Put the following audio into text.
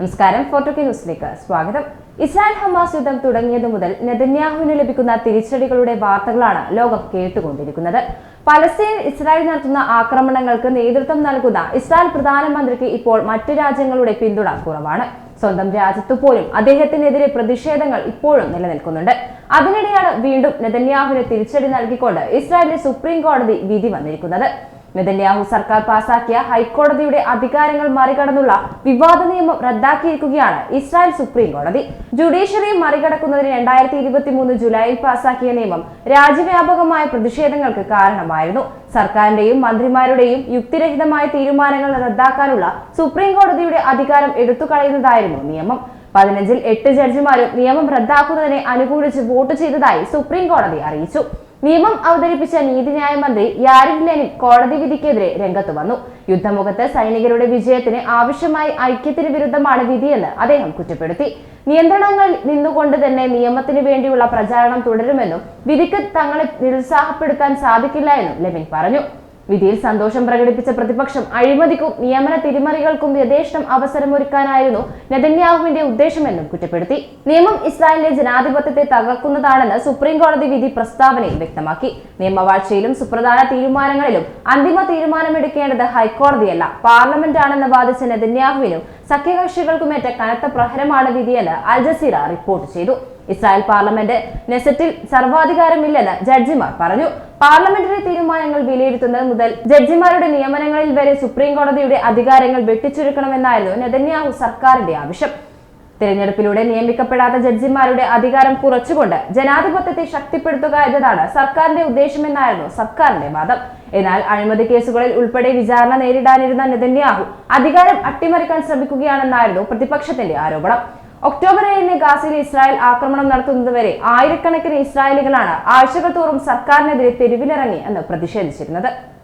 നമസ്കാരം ഫോർട്ടോക്കി ന്യൂസിലേക്ക് സ്വാഗതം. ഇസ്രായേൽ ഹമാസ് യുദ്ധം തുടങ്ങിയതു മുതൽ നെതന്യാഹുവിന് ലഭിക്കുന്ന തിരിച്ചടികളുടെ വാർത്തകളാണ് ലോകം കേട്ടുകൊണ്ടിരിക്കുന്നത്. പലസ്തീൻ ഇസ്രായേൽ നടത്തുന്ന ആക്രമണങ്ങൾക്ക് നേതൃത്വം നൽകുന്ന ഇസ്രായേൽ പ്രധാനമന്ത്രിക്ക് ഇപ്പോൾ മറ്റു രാജ്യങ്ങളുടെ പിന്തുണ കുറവാണ്. സ്വന്തം രാജ്യത്ത് പോലും അദ്ദേഹത്തിനെതിരെ പ്രതിഷേധങ്ങൾ ഇപ്പോഴും നിലനിൽക്കുന്നുണ്ട്. അതിനിടെയാണ് വീണ്ടും നെതന്യാഹുവിന് തിരിച്ചടി നൽകിക്കൊണ്ട് ഇസ്രായേലിലെ സുപ്രീം കോടതി വിധി വന്നിരിക്കുന്നത്. നെതന്യാഹു സർക്കാർ പാസാക്കിയ ഹൈക്കോടതിയുടെ അധികാരങ്ങൾ മറികടന്നുള്ള വിവാദ നിയമം റദ്ദാക്കിയിരിക്കുകയാണ് ഇസ്രായേൽ സുപ്രീം കോടതി. ജുഡീഷ്യറി മറികടക്കുന്നതിന് രണ്ടായിരത്തി ഇരുപത്തി മൂന്ന് ജൂലൈയിൽ പാസാക്കിയ നിയമം രാജ്യവ്യാപകമായ പ്രതിഷേധങ്ങൾക്ക് കാരണമായിരുന്നു. സർക്കാരിന്റെയും മന്ത്രിമാരുടെയും യുക്തിരഹിതമായ തീരുമാനങ്ങൾ റദ്ദാക്കാനുള്ള സുപ്രീം കോടതിയുടെ അധികാരം എടുത്തുകളയുന്നതായിരുന്നു നിയമം. പതിനഞ്ചിൽ എട്ട് ജഡ്ജിമാരും നിയമം റദ്ദാക്കുന്നതിനെ അനുകൂലിച്ച് വോട്ട് ചെയ്തതായി സുപ്രീം കോടതി അറിയിച്ചു. നിയമം അവതരിപ്പിച്ച നീതിന്യായ മന്ത്രി യാരിവ് ലെനിൻ കോടതി വിധിക്കെതിരെ രംഗത്ത് വന്നു. യുദ്ധമുഖത്ത് സൈനികരുടെ വിജയത്തിന് ആവശ്യമായി ഐക്യത്തിന് വിരുദ്ധമാണ് വിധിയെന്ന് അദ്ദേഹം കുറ്റപ്പെടുത്തി. നിയന്ത്രണങ്ങൾ നിന്നുകൊണ്ട് തന്നെ നിയമത്തിന് വേണ്ടിയുള്ള പ്രചാരണം തുടരുമെന്നും വിധിക്ക് തങ്ങളെ നിരുത്സാഹപ്പെടുത്താൻ സാധിക്കില്ല എന്നും ലെവിൻ പറഞ്ഞു. വിധിയിൽ സന്തോഷം പ്രകടിപ്പിച്ച പ്രതിപക്ഷം അഴിമതിക്കും നിയമന തിരിമറികൾക്കും യഥേഷ്ടം അവസരമൊരുക്കാനായിരുന്നു നെതന്യാഹുവിന്റെ ഉദ്ദേശമെന്നും കുറ്റപ്പെടുത്തി. നിയമം ഇസ്രായേലിലെ ജനാധിപത്യത്തെ തകർക്കുന്നതാണെന്ന് സുപ്രീം കോടതി വിധി പ്രസ്താവനയിൽ വ്യക്തമാക്കി. നിയമവാഴ്ചയിലും സുപ്രധാന തീരുമാനങ്ങളിലും അന്തിമ തീരുമാനമെടുക്കേണ്ടത് ഹൈക്കോടതിയല്ല പാർലമെന്റ് ആണെന്ന് വാദിച്ച നെതന്യാഹുവിനും സഖ്യകക്ഷികൾക്കുമേറ്റ കനത്ത പ്രഹരമാണ് വിധിയെന്ന് അൽ ജസീറ റിപ്പോർട്ട് ചെയ്തു. ഇസ്രായേൽ പാർലമെന്റ് നെസറ്റിൽ സർവാധികാരമില്ലെന്ന് ജഡ്ജിമാർ പറഞ്ഞു. പാർലമെന്ററി തീരുമാനങ്ങൾ വിലയിരുത്തുന്നത് മുതൽ ജഡ്ജിമാരുടെ നിയമനങ്ങളിൽ വരെ സുപ്രീം കോടതിയുടെ അധികാരങ്ങൾ വെട്ടിച്ചുരുക്കണമെന്നായിരുന്നു നെതന്യാഹു സർക്കാരിന്റെ ആവശ്യം. തിരഞ്ഞെടുപ്പിലൂടെ നിയമിക്കപ്പെടാത്ത ജഡ്ജിമാരുടെ അധികാരം കുറച്ചുകൊണ്ട് ജനാധിപത്യത്തെ ശക്തിപ്പെടുത്തുക എന്നതാണ് സർക്കാരിന്റെ ഉദ്ദേശമെന്നായിരുന്നു സർക്കാരിന്റെ വാദം. എന്നാൽ അഴിമതി കേസുകളിൽ ഉൾപ്പെടെ വിചാരണ നേരിടാനിരുന്ന നെതന്യാഹു അധികാരം അട്ടിമറിക്കാൻ ശ്രമിക്കുകയാണെന്നായിരുന്നു പ്രതിപക്ഷത്തിന്റെ ആരോപണം. ഒക്ടോബർ ഏഴിന് ഗാസയിൽ ഇസ്രായേൽ ആക്രമണം നടത്തുന്നതുവരെ ആയിരക്കണക്കിന് ഇസ്രായേലികളാണ് ആഴ്ചകൾ തോറും സർക്കാരിനെതിരെ തെരുവിലിറങ്ങി എന്ന് പ്രതിഷേധിച്ചിരുന്നത്.